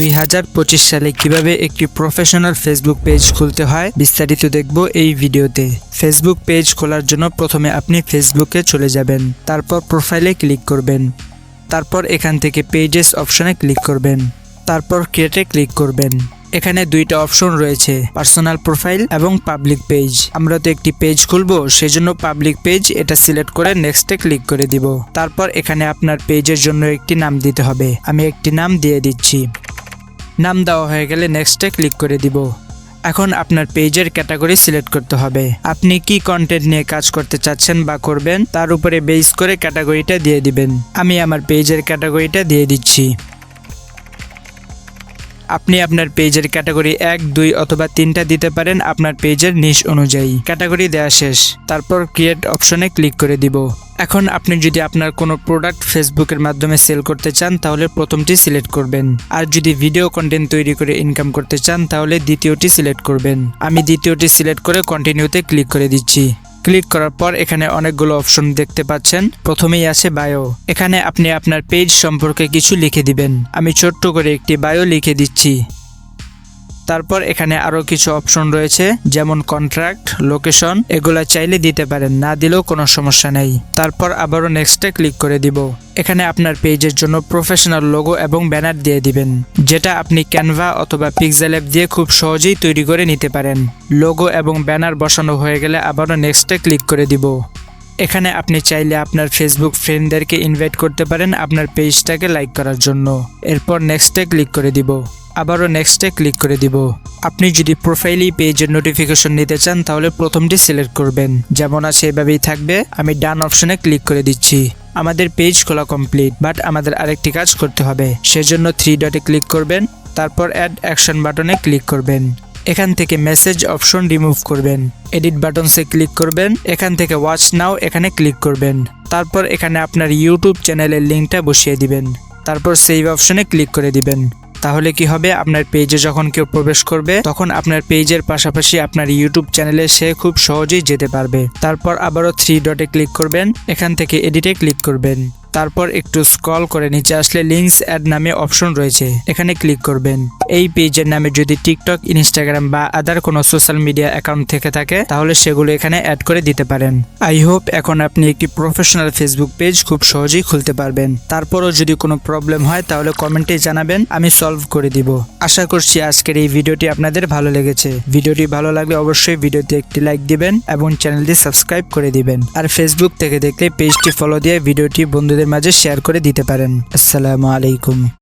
দুই হাজার পঁচিশ সালে কীভাবে একটি প্রফেশনাল ফেসবুক পেজ খুলতে হয়, বিস্তারিত দেখব এই ভিডিওতে। ফেসবুক পেজ খোলার জন্য প্রথমে আপনি ফেসবুকে চলে যাবেন, তারপর প্রোফাইলে ক্লিক করবেন, তারপর এখান থেকে পেজেস অপশনে ক্লিক করবেন, তারপর ক্রিয়েটে ক্লিক করবেন। এখানে দুইটা অপশন রয়েছে পার্সোনাল প্রোফাইল এবং পাবলিক পেজ আমরা তো একটি পেজ খুলবো, সেজন্য পাবলিক পেজ এটা সিলেক্ট করে নেক্সটে ক্লিক করে দিব। তারপর এখানে আপনার পেজের জন্য একটি নাম দিতে হবে। আমি একটি নাম দিয়ে দিচ্ছি। নাম দেওয়া হয়ে গেলে নেক্সটে ক্লিক করে দিব। এখন আপনার পেজের ক্যাটাগরি সিলেক্ট করতে হবে। আপনি কি কন্টেন্ট নিয়ে কাজ করতে চাচ্ছেন বা করবেন, তার উপরে বেস করে ক্যাটাগরিটা দিয়ে দিবেন। আমি আমার পেজের ক্যাটাগরিটা দিয়ে দিচ্ছি। আপনি আপনার পেজের ক্যাটাগরি এক, দুই অথবা তিনটা দিতে পারেন আপনার পেজের নিশ অনুযায়ী। ক্যাটাগরি দেওয়া শেষ। তারপর ক্রিয়েট অপশনে ক্লিক করে দিব। এখন আপনি যদি আপনার কোনো প্রোডাক্ট ফেসবুকের মাধ্যমে সেল করতে চান, তাহলে প্রথমটি সিলেক্ট করবেন। আর যদি ভিডিও কন্টেন্ট তৈরি করে ইনকাম করতে চান, তাহলে দ্বিতীয়টি সিলেক্ট করবেন। আমি দ্বিতীয়টি সিলেক্ট করে কন্টিনিউতে ক্লিক করে দিচ্ছি। ক্লিক করার পর এখানে অনেকগুলো অপশন দেখতে পাচ্ছেন। প্রথমেই আছে বায়ো। এখানে আপনি আপনার পেজ সম্পর্কে কিছু লিখে দিবেন। আমি ছোট্ট করে একটি বায়ো লিখে দিচ্ছি। তারপর এখানে আরও কিছু অপশন রয়েছে, যেমন কন্ট্রাক্ট লোকেশন এগুলা চাইলে দিতে পারেন, না দিলেও কোনো সমস্যা নেই। তারপর আবারও নেক্সটে ক্লিক করে দিব। এখানে আপনার পেজের জন্য প্রফেশনাল লোগো এবং ব্যানার দিয়ে দিবেন, যেটা আপনি ক্যানভা অথবা পিক্সেল অ্যাপ দিয়ে খুব সহজেই তৈরি করে নিতে পারেন। লোগো এবং ব্যানার বসানো হয়ে গেলে আবারও নেক্সটে ক্লিক করে দিব। এখানে আপনি চাইলে আপনার ফেসবুক ফ্রেন্ডদেরকে ইনভাইট করতে পারেন আপনার পেজটাকে লাইক করার জন্য। এরপর নেক্সটে ক্লিক করে দিব। আবারও নেক্সটে ক্লিক করে দিব। আপনি যদি প্রোফাইলই পেজের নোটিফিকেশন নিতে চান, তাহলে প্রথমটি সিলেক্ট করবেন। যেমন আছে, এভাবেই থাকবে। আমি ডান অপশনে ক্লিক করে দিচ্ছি। আমাদের পেজ খোলা কমপ্লিট বাট আমাদের আরেকটি কাজ করতে হবে। সেজন্য থ্রি ডটে ক্লিক করবেন। তারপর অ্যাড অ্যাকশন বাটনে ক্লিক করবেন। এখান থেকে মেসেজ অপশন রিমুভ করবেন। এডিট বাটনসে ক্লিক করবেন। এখান থেকে ওয়াচ নাও এখানে ক্লিক করবেন। তারপর এখানে আপনার ইউটিউব চ্যানেলের লিঙ্কটা বসিয়ে দিবেন। তারপর সেভ অপশনে ক্লিক করে দিবেন। তাহলে কি হবে? আপনার পেজে যখন কেউ প্রবেশ করবে, তখন আপনার পেজের পাশাপাশি আপনার ইউটিউব চ্যানেলে সে খুব সহজেই যেতে পারবে। তারপর আবারও থ্রি ডটে ক্লিক করবেন। এখান থেকে এডিটে ক্লিক করবেন। তারপর একটু স্ক্রল করে নিচে আসলে লিঙ্কস অ্যাড নামে অপশন রয়েছে। এখানে ক্লিক করবেন। এই পেজের নামে যদি টিকটক ইনস্টাগ্রাম বা আদার কোনো সোশ্যাল মিডিয়া অ্যাকাউন্ট থেকে থাকে, তাহলে সেগুলো এখানে অ্যাড করে দিতে পারেন। আই হোপ এখন আপনি একটি প্রফেশনাল ফেসবুক পেজ খুব সহজেই খুলতে পারবেন। তারপরও যদি কোনো প্রবলেম হয়, তাহলে কমেন্টে জানাবেন, আমি সলভ করে দিব। আশা করছি আজকের এই ভিডিওটি আপনাদের ভালো লেগেছে। ভিডিওটি ভালো লাগলে অবশ্যই ভিডিওতে একটি লাইক দিবেন এবং চ্যানেলটি সাবস্ক্রাইব করে দিবেন। আর ফেসবুক থেকে দেখলে পেজটি ফলো দিয়ে ভিডিওটি বন্ধুদের মাঝে শেয়ার করে দিতে পারেন। আসসালামু আলাইকুম।